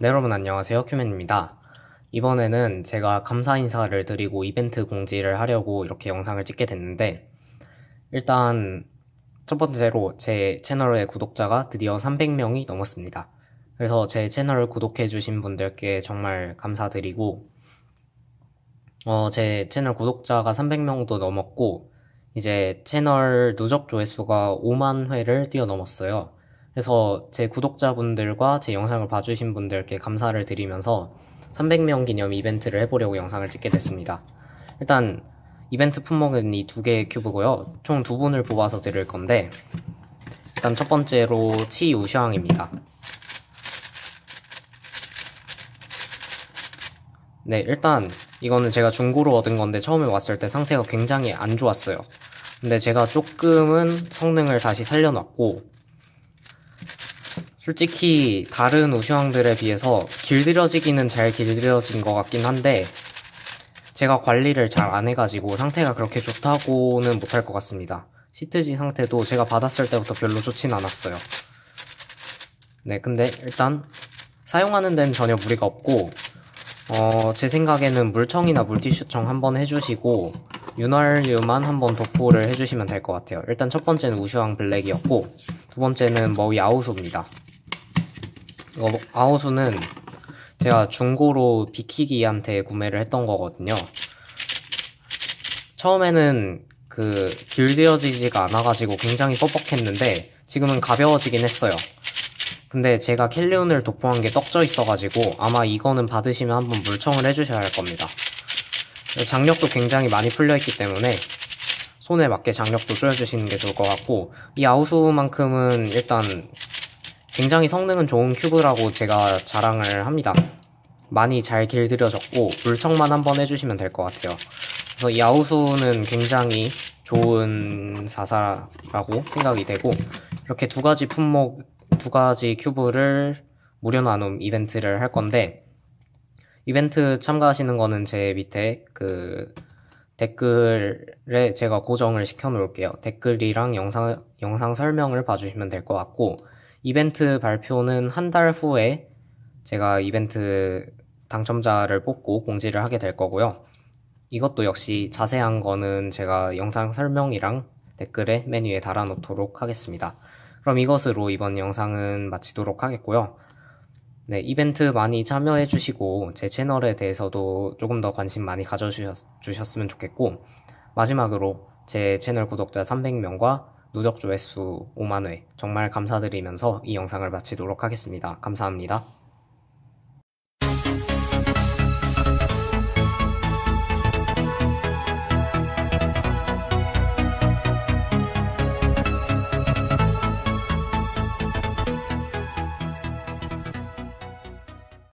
네, 여러분 안녕하세요. 큐맨입니다. 이번에는 제가 감사 인사를 드리고 이벤트 공지를 하려고 이렇게 영상을 찍게 됐는데, 일단 첫 번째로 제 채널의 구독자가 드디어 300명이 넘었습니다. 그래서 제 채널을 구독해주신 분들께 정말 감사드리고, 어, 제 채널 구독자가 300명도 넘었고, 이제 채널 누적 조회수가 5만 회를 뛰어넘었어요. 그래서 제 구독자분들과 제 영상을 봐주신 분들께 감사를 드리면서 300명 기념 이벤트를 해보려고 영상을 찍게 됐습니다. 일단 이벤트 품목은 이 두 개의 큐브고요. 총 두 분을 뽑아서 드릴 건데 일단 첫 번째로 치 우샹입니다. 네, 일단 이거는 제가 중고로 얻은 건데 처음에 왔을 때 상태가 굉장히 안 좋았어요. 근데 제가 조금은 성능을 다시 살려놨고 솔직히 다른 우슈왕들에 비해서 길들여지기는 잘 길들여진 것 같긴 한데 제가 관리를 잘 안 해가지고 상태가 그렇게 좋다고는 못할 것 같습니다. 시트지 상태도 제가 받았을 때부터 별로 좋진 않았어요. 네, 근데 일단 사용하는 데는 전혀 무리가 없고 어, 제 생각에는 물청이나 물티슈청 한번 해주시고 윤활유만 한번 도포를 해주시면 될 것 같아요. 일단 첫 번째는 우슈왕 블랙이었고 두 번째는 머위 아우소입니다. 이거 아우소는 제가 중고로 비키기한테 구매를 했던 거거든요. 처음에는 그 길들여지지가 않아가지고 굉장히 뻑뻑했는데 지금은 가벼워지긴 했어요. 근데 제가 캘리온을 도포한 게 떡져 있어가지고 아마 이거는 받으시면 한번 물청을 해주셔야 할 겁니다. 장력도 굉장히 많이 풀려있기 때문에 손에 맞게 장력도 쪼여주시는 게 좋을 것 같고 이 아우수만큼은 일단 굉장히 성능은 좋은 큐브라고 제가 자랑을 합니다. 많이 잘 길들여졌고 물청만 한번 해주시면 될 것 같아요. 그래서 이 아우수는 굉장히 좋은 사사라고 생각이 되고 이렇게 두 가지 품목 두 가지 큐브를 무료 나눔 이벤트를 할 건데 이벤트 참가하시는 거는 제 밑에 그 댓글에 제가 고정을 시켜 놓을게요. 댓글이랑 영상, 영상 설명을 봐주시면 될 것 같고 이벤트 발표는 한 달 후에 제가 이벤트 당첨자를 뽑고 공지를 하게 될 거고요. 이것도 역시 자세한 거는 제가 영상 설명이랑 댓글에 메뉴에 달아놓도록 하겠습니다. 그럼 이것으로 이번 영상은 마치도록 하겠고요. 네, 이벤트 많이 참여해 주시고 제 채널에 대해서도 조금 더 관심 많이 가져주셨으면 좋겠고 마지막으로 제 채널 구독자 300명과 누적 조회수 5만회 정말 감사드리면서 이 영상을 마치도록 하겠습니다. 감사합니다.